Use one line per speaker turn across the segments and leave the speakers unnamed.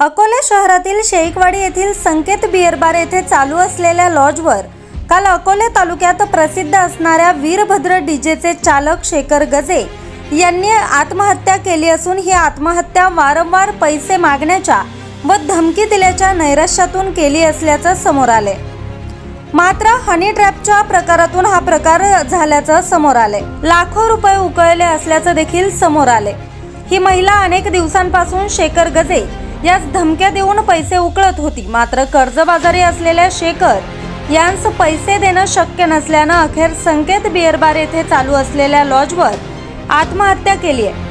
अकोला शहरातील शेईकवाडी येथील संकेत beer bar येथे चालू असलेल्या लॉजवर काल अकोले तालुक्यात प्रसिद्ध असणाऱ्या वीरभद्र डीजेचे चालक शेखर गजे यांनी आत्महत्या केली असून ही आत्महत्या वारंवार पैसे मागण्याच्या व धमकी दिल्याच्या नैराश्यातून केली असल्याचं समोर आले मात्र हनी ट्रॅपच्या प्रकारातून हा प्रकार झाल्याचं समोर आले लाखो रुपये उकळले असल्याचं देखील समोर आले ही महिला अनेक दिवसांपासून शेखर गजे यास धमक्या देऊन पैसे उकळत होती. मात्र कर्जबाजारी असलेल्या शेखर यांस पैसे देणं शक्य नसल्यानं अखेर संकेत बिअरबार येथे चालू असलेल्या लॉजवर आत्महत्या केली आहे.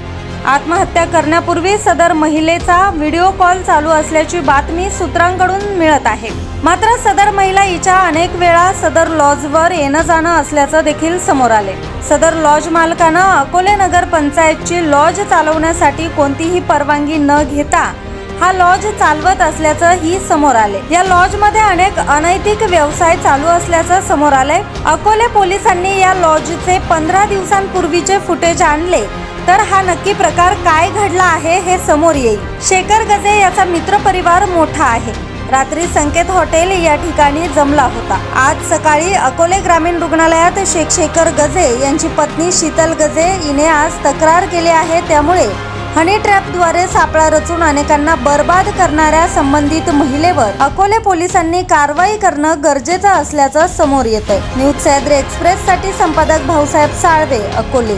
आत्महत्या करण्यापूर्वी सदर महिलेचा व्हिडिओ कॉल चालू असल्याची बातमी सूत्रांकडून मिळत आहे. मात्र सदर महिला हिच्या अनेक वेळा सदर लॉजवर येणं जाणं असल्याचं देखील समोर आले सदर लॉज मालकानं अकोले नगर पंचायतची लॉज चालवण्यासाठी कोणतीही परवानगी न घेता हा लॉज चालवत असल्याचं ही समोर आले. या लॉजमध्ये अनेक अनैतिक व्यवसाय चालू असल्याचं समोर आलंय. अकोले पोलिसांनी या लॉजचे पंधरा दिवसांपूर्वीचे फुटेज आणले. तर हा नक्की प्रकार काय घडला आहे हे समोर येईल. शेखर गजे याचा मित्र परिवार मोठा आहे. रात्री संकेत हॉटेल या ठिकाणी जमला होता. आज सकाळी अकोले ग्रामीण रुग्णालयात शेख शेखर गजे यांची पत्नी शीतल गजे हिने आज तक्रार केली आहे त्यामुळे हनी ट्रॅपद्वारे सापळा रचून अनेकांना बर्बाद करणाऱ्या संबंधित महिलेवर अकोले पोलिसांनी कारवाई करणं गरजेचं असल्याचं समोर येत आहे न्यूज सह्याद्री एक्सप्रेससाठी संपादक भाऊसाहेब साळवे अकोले.